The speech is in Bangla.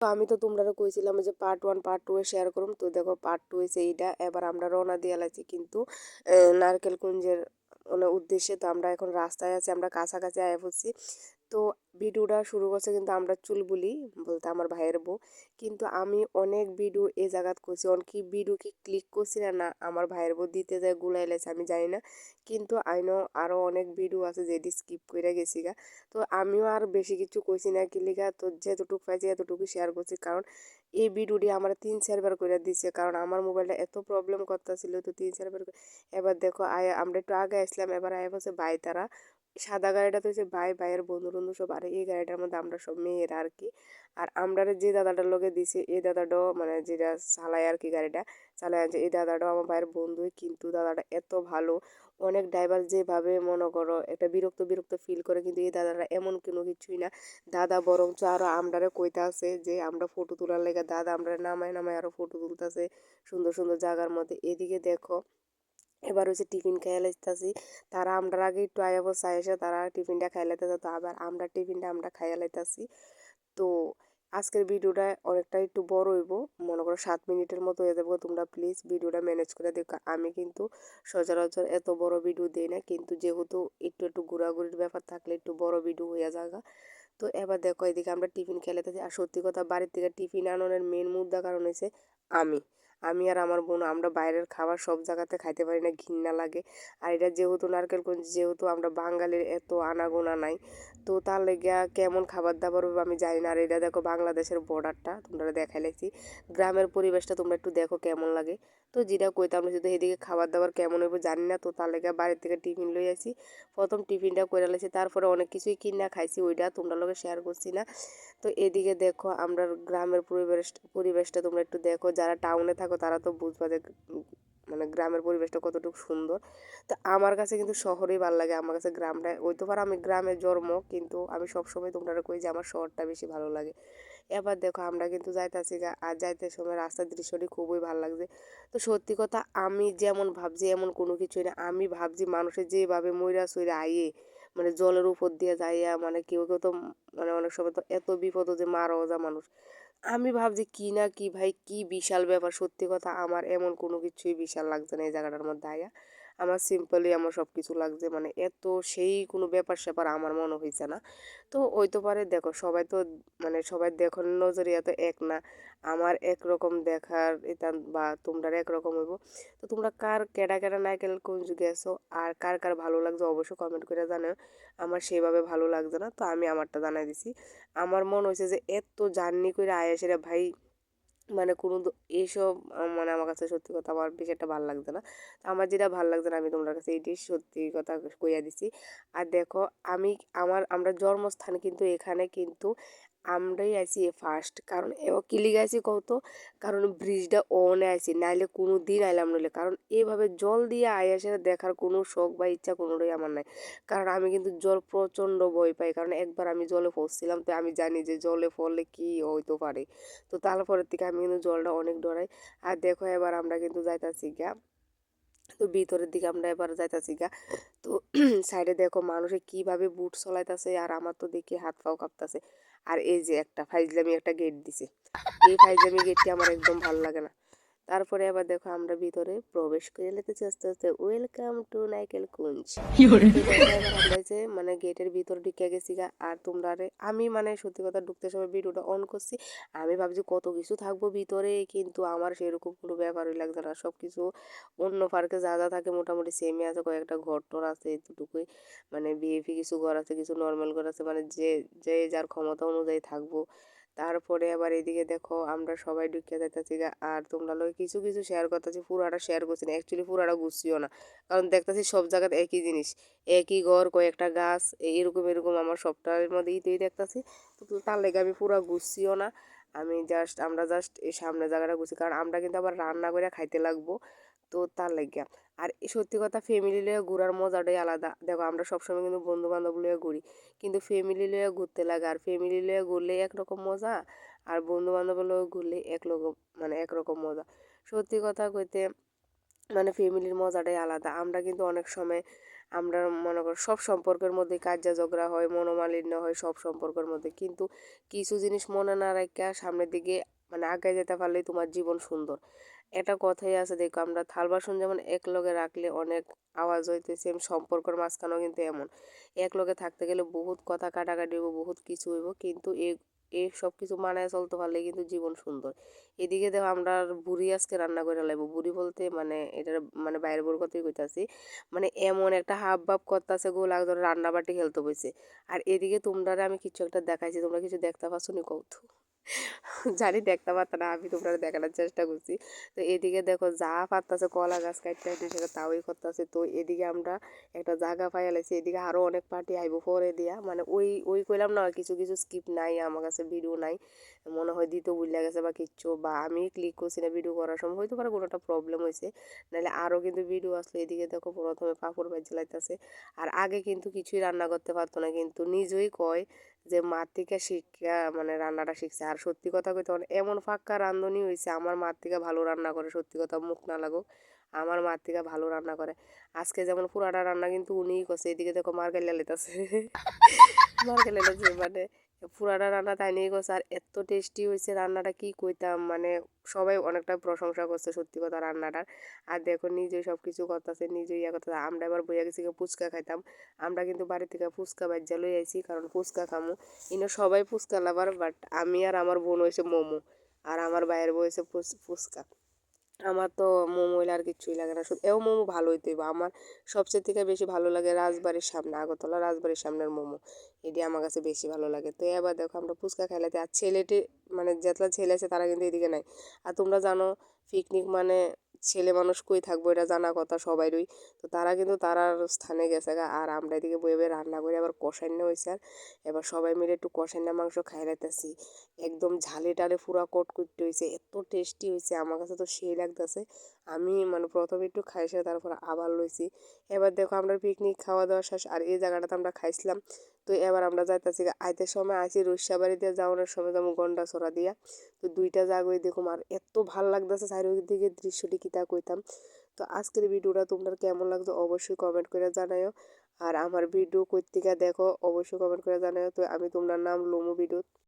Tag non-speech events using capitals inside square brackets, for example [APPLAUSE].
তো আমি তো তোমরা কইছিলাম যে পার্ট ওয়ান পার্ট টু এ শেয়ার করুম। তো দেখো পার্ট টু এসে এইটা এবার আমরা রওনা দিয়ে লাইছি কিন্তু নারকেল কুঞ্জের মানে উদ্দেশ্যে। তো আমরা এখন রাস্তায় আছি, আমরা কাছাকাছি আয় পড়ছি। তো ভিডিওটা শুরু করছে কিন্তু আমরা চুলবুলি বলতে আমার ভাইয়ের বউ। কিন্তু আমি অনেক ভিডিও এ জায়গাত করছি, অনেক ভিডিও কি ক্লিক করছি না না আমার ভাইয়ের বউ দিতে যায় গুলাই লাইছে, আমি জানি না। কিন্তু আইনো আরও অনেক ভিডিও আছে যেটি স্কিপ করে গেছি গা। তো আমিও আর বেশি কিছু কইছি না কি লিগা, তো যেতটুকু পাইছি এতটুকু শেয়ার করছি। কারণ এই ভিডিওটি আমার তিন চারবার করে দিচ্ছে কারণ আমার মোবাইলটা এত প্রবলেম করতেছিল, তো তিন চারবার এবার দেখো, আয় আমরা একটু আগে আসলাম, এবার আয় বসে ভাই তারা সাদা গাড়িটা তো হচ্ছে ভাই ভাইয়ের বন্ধু বন্ধু সব, আর এই গাড়িটার মধ্যে আমরা সব মেয়েরা আর কি আর আমরা যে দাদাটার লোকে দিছে এই দাদাটাও মানে যেটা চালায় আর কি গাড়িটা, চালায় আছে এই দাদাটাও আমার ভাইয়ের বন্ধুই কিন্তু দাদাটা এত ভালো। অনেক ড্রাইভার যেভাবে মনে করো একটা বিরক্ত বিরক্ত ফিল করে, কিন্তু এই দাদারা এমন কোনো কিছুই না। দাদা বরঞ্চ আরও আমরারে কইতে আছে যে, আমরা ফটো তোলার লেগে দাদা আমরা নামায় নামায় আরও ফটো তুলতেছে সুন্দর সুন্দর জায়গার মধ্যে। এদিকে দেখো এবার হচ্ছে টিফিন খাইয়া লাইতেছি তারা আমরা আগে একটু আয়া বসে, এসে তারা টিফিনটা খাই লাইতেছে তো আবার আমরা টিফিনটা আমরা খাইয়া লাইতেছি তো আজকের ভিডিওটা অনেকটা একটু বড় হইব, মনে করো সাত মিনিটের মতো হয়ে যাব, তোমরা প্লিজ ভিডিওটা ম্যানেজ করে দেখো। আমি কিন্তু সচরাচর এত বড় ভিডিও দিই না, কিন্তু যেহেতু একটু একটু ঘোরাঘুরির ব্যাপার থাকলে একটু বড় ভিডিও হয়ে যাগা। তো এবার দেখো, এদিকে আমরা টিফিন খেয়ে খেলাতেছি আর সত্যি কথা বাড়ির থেকে টিফিন আনানোর মেন মুদ্রা কারণ হয়েছে আমি। আমি আর আমার বোন, আমরা বাইরের খাবার সব জায়গাতে খাইতে পারি না ঘৃণা লাগে। আর এটা যেহেতু নারকেলগঞ্জ, যেহেতু আমরা বাঙালির এত আনাগোনা নাই, তো তার লেগে কেমন খাবার দাবার হবে আমি জানি না। আর এটা দেখো বাংলাদেশের বর্ডারটা তোমরা দেখাইলেছি গ্রামের পরিবেশটা তোমরা একটু দেখো কেমন লাগে। তো যেটা কইতাম শুধু এদিকে খাবার দাবার কেমন হইব জানি না, তো তার লেগে বাড়ির থেকে টিফিন লই আসি প্রথম টিফিনটা করে লাইছি, তারপরে অনেক কিছুই কিনা খাইছি, ওইটা তোমরা লোকে শেয়ার করছি না। তো এদিকে দেখো, আমরা গ্রামের পরিবেশ, পরিবেশটা তোমরা একটু দেখো, যারা টাউনে থাকো তারা তো বুঝবা যে মানে গ্রামের পরিবেশটা কতটুকু সুন্দর। তো আমার কাছে কিন্তু শহরেই ভালো লাগে, আমার কাছে গ্রামটা ওই তো আমি গ্রামে জন্ম, কিন্তু আমি সবসময় তোমরা কই যে আমার শহরটা বেশি ভালো লাগে। এবার দেখো আমরা কিন্তু যাইতেছি আর যাইতে সময় রাস্তার দৃশ্যটি খুবই ভালো লাগছে। তো সত্যি কথা আমি যেমন ভাবছি এমন কোনো কিছুই না, আমি ভাবছি মানুষের যেভাবে ময়রা সইরা আইয়ে মানে জলের উপর দিয়ে যাইয়া মানে কেউ কেউ তো মানে অনেক সময় তো এত বিপদ যে মারাও যা মানুষ। আমি ভাবছি কি না কি, ভাই কি বিশাল ব্যাপার, সত্যি কথা আমার এমন কোনো কিছুই বিশাল লাগছে না এই জায়গাটার মধ্যে আয়া। আমার সিম্পলি আমার সব কিছু লাগছে মানে এত সেই কোনো ব্যাপার স্যাপার আমার মনে হয়েছে না। তো ওই তো পারে দেখো, সবাই তো মানে সবাই দেখো নজরিয়া তো এক না। আমার একরকম দেখার এটা বা তোমরা একরকম হইব। তো তোমরা কার কেডা কেডা নাইকেল কোন যুগে আছো? আর কার কার ভালো লাগছে অবশ্যই কমেন্ট করে জানাও। আমার সেভাবে ভালো লাগছে না, তো আমি আমারটা জানাই দিছি। আমার মন হয়েছে যে এত জার্নি করে আয় এসে ভাই মানে কোনো এইসব মানে আমার কাছে সত্যি কথা আমার বেশি একটা ভালো লাগছে না। আমার যেটা ভালো লাগছে না, আমি তোমার কাছে এইটাই সত্যি কথা কইয়া দিছি। আর দেখো, আমি, আমার, আমরা জন্মস্থান কিন্তু এখানে কিন্তু আমরাই আছি ফার্স্ট কারণ কিলি গেছি কত কারণ ব্রিজটা অনে আছি, নাইলে কোনো দিন আইলাম নইলে। কারণ এভাবে জল দিয়ে আয় আসে দেখার কোনো শখ বা ইচ্ছা কোনোটাই আমার নাই। কারণ আমি কিন্তু জল প্রচণ্ড ভয় পাই, কারণ একবার আমি জলে পড়ছিলাম তো আমি জানি যে জলে পড়লে কি হইতে পারে। তো তারপরের থেকে আমি কিন্তু জলটা অনেক ডরাই। আর দেখো এবার আমরা কিন্তু যাইতাছি গা তো ভিতরের দিকে আমরা এবার যাইতাছি গা তো [CLEARS THROAT] সাইডে দেখো মানুষে কীভাবে বুট চলাইতেছে, আর আমার তো দেখি হাত পাও কাঁপতাছে। আর এই যে একটা ফাইজলামি একটা গেট দিছে। এই ফাইজলামি গেটটি আমার একদম ভালো লাগে না। তারপরে আবার দেখো আমরা ভিতরে প্রবেশ করে লেতেছি আস্তে আস্তে ওয়েলকাম টু নাইকেল কুঞ্জ যে মানে গেটের ভিতর ঢুকে গেছি গা। আর তোমরা আমি মানে সত্যি কথা ঢুকতে সময় ভিডিওটা অন করছি। আমি ভাবছি কত কিছু থাকব ভিতরে কিন্তু আমার সেরকম কোনো ব্যাপারই লাগছে না। সব কিছু অন্য পার্কে যা যা থাকে মোটামুটি সেমই আছে। কয়েকটা ঘর টর আছে এতটুকুই। মানে বিএফি কিছু ঘর আছে কিছু নর্মাল ঘর আছে। মানে যে যে যার ক্ষমতা অনুযায়ী থাকব। তারপরে আবার এদিকে দেখো আমরা সবাই ঢুকে যাইতেছি আর তোমরা লোক কিছু কিছু শেয়ার করতেছি, পুরাটা শেয়ার করছি না অ্যাকচুয়ালি পুরাটা গুছিও না। কারণ দেখতেছি সব জায়গাতে একই জিনিস, একই ঘর, কয়েকটা গাছ এরকম এরকম আমার সবটার মধ্যে ইতেই দেখতেছি। তো তার লেগে আমি পুরা গুছিও না, আমি জাস্ট আমরা জাস্ট এই সামনে জায়গাটা গুছি, কারণ আমরা কিন্তু আবার রান্না করে খাইতে লাগবো। তো তার লাগিয়া। আর সত্যি কথা ফ্যামিলি লিয়ে ঘোরার মজাটাই আলাদা। দেখো আমরা সবসময় কিন্তু বন্ধু বান্ধব লিয়ে ঘুরি, কিন্তু ফ্যামিলি লিয়ে ঘুরতে লাগে। আর ফ্যামিলি লিয়ে ঘুরলে একরকম মজা, আর বন্ধু বান্ধব লিয়ে ঘুরলে একরকম মানে একরকম মজা। সত্যি কথা কইতে মানে ফ্যামিলির মজাটাই আলাদা। আমরা কিন্তু অনেক সময়, আমরা মনে করো সব সম্পর্কের মধ্যে কাজা ঝগড়া হয়, মনোমালিন্য হয় সব সম্পর্কের মধ্যে। কিন্তু কিছু জিনিস মনে না রাখা সামনের দিকে মানে আগে যেতে পারলেই তোমার জীবন সুন্দর। একটা কথাই আছে, দেখো আমরা থাল বাসন যেমন এক লগে রাখলে অনেক আওয়াজ হইতে সেম সম্পর্কের মাঝখানেও কিন্তু এমন। এক লগে থাকতে গেলে বহুত কথা কাটাকাটি হইব, বহুত কিছু হইব, কিন্তু এই এই সব কিছু মানায় চলতে পারলে কিন্তু জীবন সুন্দর। এদিকে দেখো আমরা বুড়ি আজকে রান্না করে লাগবো বুড়ি বলতে মানে এটার মানে বাইরের বউর কথাই কইতাছি মানে এমন একটা হাব ভাব করতেছে গো লাগ ধরে রান্না বাটি খেলতে বসে আর এদিকে তোমরা আমি কিছু একটা দেখাইছি, তোমরা কিছু দেখতে পাচ্ছ নি কৌতু? জানি দেখতে পারত না, আমি তোমরা দেখানোর চেষ্টা করছি। তো এদিকে দেখো যা পারতাছে, কলা গাছ কাটতে হাঁটতে সেটা তাওই করতেছে। তো এদিকে আমরা একটা জায়গা পাই লাইছি, এদিকে আরও অনেক পার্টি আইব পরে দিয়া। মানে ওই ওই কইলাম না, কিছু কিছু স্কিপ নাই, আমার কাছে ভিডিও নাই। মনে হয় দিতে বুঝলে গেছে বা কিচ্ছু, বা আমি ক্লিক করছি না ভিডিও করার সময়, হয়তো পারে কোনোটা প্রবলেম হয়েছে নাহলে আরও কিন্তু ভিডিও আসলে এদিকে দেখো প্রথমে পাপড় ভাজি লাইতেছে। আর আগে কিন্তু কিছুই রান্না করতে পারতো না, কিন্তু নিজেই কয় যে মা থেকে শিক্ষা মানে রান্নাটা শিখছে। আর সত্যি কথা কইতে এমন ফাঁকা রান্ধনি হয়েছে আমার মা থেকে ভালো রান্না করে সত্যি কথা মুখ না লাগুক। আমার মা থেকে ভালো রান্না করে। আজকে যেমন পুরাটা রান্না কিন্তু উনিই করছে এদিকে দেখো মার গেলে লেতাছে [LAUGHS] মার গেলে মানে পুরাটা রান্না তাই নিয়ে গেছে। আর এত টেস্টি হয়েছে রান্নাটা, কি কইতাম? মানে সবাই অনেকটা প্রশংসা করছে সত্যি কথা রান্নাটার। আর দেখো নিজেই সব কিছু করতেছে, নিজেই ইয়া করতেছে। আমরা এবার বইয়া গেছি ফুচকা খাইতাম। আমরা কিন্তু বাড়ি থেকে ফুচকা বাজ্যা লই আইছি, কারণ ফুচকা খামু। ইনো সবাই ফুচকা লাভার বাট আমি আর আমার বোন হয়েছে মোমো। আর আমার বাইরের বউ হয়েছে ফুচকা। আমার তো মোমো হইলে আর কিছুই লাগে না। শুধু, এও মোমো ভালোই দেবো আমার সবচেয়ে থেকে বেশি ভালো লাগে রাজবাড়ির সামনে, আগরতলা রাজবাড়ির সামনের মোমো। এটি আমার কাছে বেশি ভালো লাগে। তো এবার দেখো, আমরা ফুচকা খেলাতে আর ছেলেটি মানে যেতলা ছেলে আছে, তারা কিন্তু এদিকে নাই। আর তোমরা জানো পিকনিক মানে ছেলে মানুষ কই থাকব, এটা জানা কথা সবাইরই। তো তারা কিন্তু তারার স্থানে গেছে গা। আর আমরা এদিকে বয়ে বয়ে রান্না করে, আবার কষান্য হয়েছে আর। এবার সবাই মিলে একটু কষান্য মাংস খাই রাখতেছি একদম ঝালে টালে পুরা কট করতে হয়েছে এত টেস্টি হয়েছে আমার কাছে তো সেই লাগতেছে। আমি মানে প্রথমে একটু খাইছে তারপর আবার লইছি। এবার দেখো আমরা পিকনিক খাওয়া দাওয়া শেষ, আর এই জায়গাটাতে আমরা খাইছিলাম। তো এবার আমরা যাইতেছি আইতে সময় আছি রুশাবাড়ি দিয়ে যাওয়ানোর সময় যেমন গন্ডা ছড়া দিয়া। তো দুইটা জায়গায় দেখুম আর এত ভালো লাগতেছে চারিদিকে দৃশ্যটি কিতা কইতাম। তো আজকের ভিডিওটা তোমরা কেমন লাগতো অবশ্যই কমেন্ট করে জানাইও আর আমার ভিডিও কই থেকে দেখো, অবশ্যই কমেন্ট করে জানাইও তো আমি তোমরা নাম লোমো ভিডিও